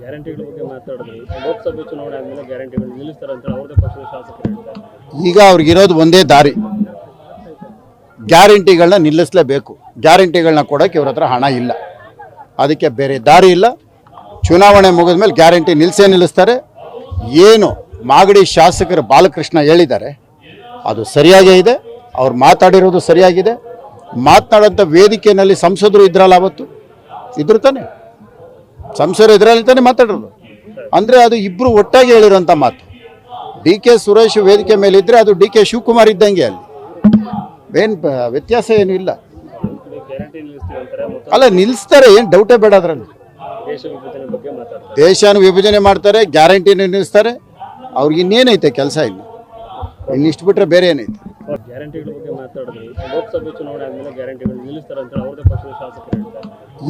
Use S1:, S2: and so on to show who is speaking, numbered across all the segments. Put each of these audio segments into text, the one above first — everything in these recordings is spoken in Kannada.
S1: ಗ್ಯಾರಂಟಿಗಳ ಬಗ್ಗೆ
S2: ಈಗ ಅವ್ರಿಗಿರೋದು ಒಂದೇ ದಾರಿ. ಗ್ಯಾರಂಟಿಗಳನ್ನ ನಿಲ್ಲಿಸಲೇಬೇಕು. ಗ್ಯಾರಂಟಿಗಳನ್ನ ಕೊಡೋಕೆ ಇವ್ರ ಹತ್ರ ಹಣ ಇಲ್ಲ. ಅದಕ್ಕೆ ಬೇರೆ ದಾರಿ ಇಲ್ಲ. ಚುನಾವಣೆ ಮುಗಿದ ಮೇಲೆ ಗ್ಯಾರಂಟಿ ನಿಲ್ಲಿಸೇ ನಿಲ್ಲಿಸ್ತಾರೆ. ಏನು ಮಾಗಡಿ ಶಾಸಕರು ಬಾಲಕೃಷ್ಣ ಹೇಳಿದ್ದಾರೆ, ಅದು ಸರಿಯಾಗೇ ಇದೆ. ಅವ್ರು ಮಾತಾಡಿರೋದು ಸರಿಯಾಗಿದೆ. ಮಾತನಾಡೋಂಥ ವೇದಿಕೆಯಲ್ಲಿ ಸಂಸದರು ಇದ್ರಲ್ಲ ಅವತ್ತು? ಇದ್ರು ತಾನೆ. ಸಂಸದರು ಇದರಲ್ಲಿ ತಾನೇ ಮಾತಾಡೋದು. ಅಂದರೆ ಅದು ಇಬ್ಬರು ಒಟ್ಟಾಗಿ ಹೇಳಿರೋಂಥ ಮಾತು. ಡಿ ಕೆ ಸುರೇಶ್ ವೇದಿಕೆ ಮೇಲೆ ಇದ್ದರೆ ಅದು ಡಿ ಕೆ ಶಿವಕುಮಾರ್ ಇದ್ದಂಗೆ ಅಲ್ಲಿ. ಏನು ವ್ಯತ್ಯಾಸ ಏನು ಇಲ್ಲ. ಅಲ್ಲ ನಿಲ್ಲಿಸ್ತಾರೆ ಏನು ಡೌಟೇ ಬೇಡ ಅದರಲ್ಲಿ. ದೇಶನ ವಿಭಜನೆ ಮಾಡ್ತಾರೆ ಗ್ಯಾರಂಟಿನ ನಿಲ್ಲಿಸ್ತಾರೆ. ಅವ್ರಿಗೆ ಇನ್ನೇನೈತೆ ಕೆಲಸ ಇಲ್ಲ? ಇನ್ನಿಷ್ಟು ಬಿಟ್ಟರೆ ಬೇರೆ ಏನೈತೆ?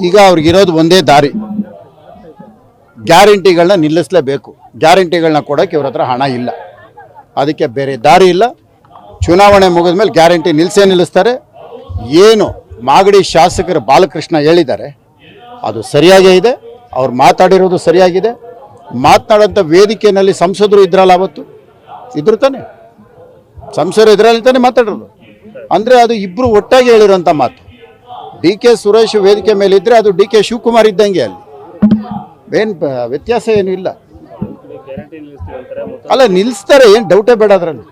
S2: ಈಗ ಅವ್ರಿಗಿರೋದು ಒಂದೇ ದಾರಿ. ಗ್ಯಾರಂಟಿಗಳನ್ನ ನಿಲ್ಲಿಸಲೇಬೇಕು. ಗ್ಯಾರಂಟಿಗಳನ್ನ ಕೊಡೋಕೆ ಇವ್ರ ಹತ್ರ ಹಣ ಇಲ್ಲ. ಅದಕ್ಕೆ ಬೇರೆ ದಾರಿ ಇಲ್ಲ. ಚುನಾವಣೆ ಮುಗಿದ ಮೇಲೆ ಗ್ಯಾರಂಟಿ ನಿಲ್ಲಿಸೇ ನಿಲ್ಲಿಸ್ತಾರೆ. ಏನು ಮಾಗಡಿ ಶಾಸಕರು ಬಾಲಕೃಷ್ಣ ಹೇಳಿದ್ದಾರೆ, ಅದು ಸರಿಯಾಗೇ ಇದೆ. ಅವ್ರು ಮಾತಾಡಿರೋದು ಸರಿಯಾಗಿದೆ. ಮಾತನಾಡೋಂಥ ವೇದಿಕೆಯಲ್ಲಿ ಸಂಸದರು ಇದ್ರಲ್ಲ ಅವತ್ತು? ಇದ್ರು ತಾನೆ. ಸಂಸದರು ಇದರಲ್ಲಿ ತಾನೇ ಮಾತಾಡೋದು. ಅಂದರೆ ಅದು ಇಬ್ಬರು ಒಟ್ಟಾಗಿ ಹೇಳಿರೋಂಥ ಮಾತು. ಡಿ ಕೆ ಸುರೇಶ್ ವೇದಿಕೆ ಮೇಲೆ ಇದ್ದರೆ ಅದು ಡಿ ಕೆ ಶಿವಕುಮಾರ್ ಇದ್ದಂಗೆ ಅಲ್ಲಿ. ಏನು ವ್ಯತ್ಯಾಸ ಏನು ಇಲ್ಲ. ಅಲ್ಲ ನಿಲ್ಲಿಸ್ತಾರೆ ಏನು ಡೌಟೇ ಬೇಡ ಅದರಲ್ಲಿ.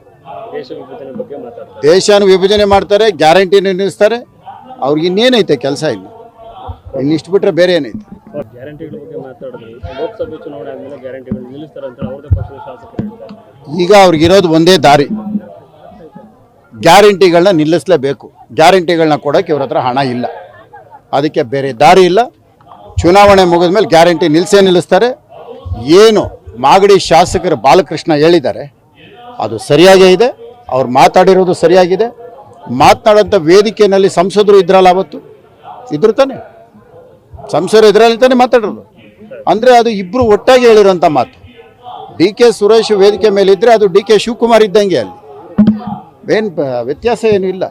S2: ದೇಶನ ವಿಭಜನೆ ಮಾಡ್ತಾರೆ ಗ್ಯಾರಂಟಿನ ನಿಲ್ಲಿಸ್ತಾರೆ. ಅವ್ರಿಗೆ ಇನ್ನೇನೈತೆ ಕೆಲಸ ಇಲ್ಲ? ಇನ್ನಿಷ್ಟು ಬಿಟ್ಟರೆ ಬೇರೆ ಏನೈತೆ? ಈಗ ಅವ್ರಿಗಿರೋದು ಒಂದೇ ದಾರಿ. ಗ್ಯಾರಂಟಿಗಳನ್ನ ನಿಲ್ಲಿಸಲೇಬೇಕು. ಗ್ಯಾರಂಟಿಗಳನ್ನ ಕೊಡೋಕೆ ಇವ್ರ ಹತ್ರ ಹಣ ಇಲ್ಲ. ಅದಕ್ಕೆ ಬೇರೆ ದಾರಿ ಇಲ್ಲ. ಚುನಾವಣೆ ಮುಗಿದ ಮೇಲೆ ಗ್ಯಾರಂಟಿ ನಿಲ್ಲಿಸೇ ನಿಲ್ಲಿಸ್ತಾರೆ. ಏನು ಮಾಗಡಿ ಶಾಸಕರು ಬಾಲಕೃಷ್ಣ ಹೇಳಿದ್ದಾರೆ, ಅದು ಸರಿಯಾಗೇ ಇದೆ. ಅವ್ರು ಮಾತಾಡಿರೋದು ಸರಿಯಾಗಿದೆ. ಮಾತನಾಡೋಂಥ ವೇದಿಕೆಯಲ್ಲಿ ಸಂಸದರು ಇದ್ರಲ್ಲ ಅವತ್ತು? ಇದ್ರು ತಾನೆ. ಸಂಸದರು ಇದರಲ್ಲಿ ತಾನೇ ಮಾತಾಡೋದು. ಅಂದರೆ ಅದು ಇಬ್ಬರು ಒಟ್ಟಾಗಿ ಹೇಳಿರೋಂಥ ಮಾತು. ಡಿ ಕೆ ಸುರೇಶ್ ವೇದಿಕೆ ಮೇಲೆ ಇದ್ದರೆ ಅದು ಡಿ ಕೆ ಶಿವಕುಮಾರ್ ಇದ್ದಂಗೆ ಅಲ್ಲಿ. ಏನು ವ್ಯತ್ಯಾಸ ಏನೂ ಇಲ್ಲ.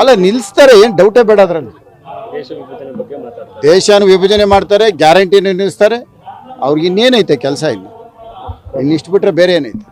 S2: ಅಲ್ಲ ನಿಲ್ಲಿಸ್ತಾರೆ ಏನು ಡೌಟೇ ಬೇಡ ಅದರಲ್ಲಿ
S1: ದೇಶ ವಿಭಜನೆ ಬಗ್ಗೆ ಮಾತಾಡ್ತಾರೆ
S2: ದೇಶನ ವಿಭಜನೆ ಮಾಡ್ತಾರೆ ಗ್ಯಾರಂಟಿ ನಿಲ್ಲಿಸ್ತಾರೆ ಅವ್ರಿಗೆ ಇನ್ನೇನೈತೆ ಕೆಲಸ ಇಲ್ಲ? ಇನ್ನಿಷ್ಟು ಬಿಟ್ಟರೆ ಬೇರೆ ಏನೈತೆ?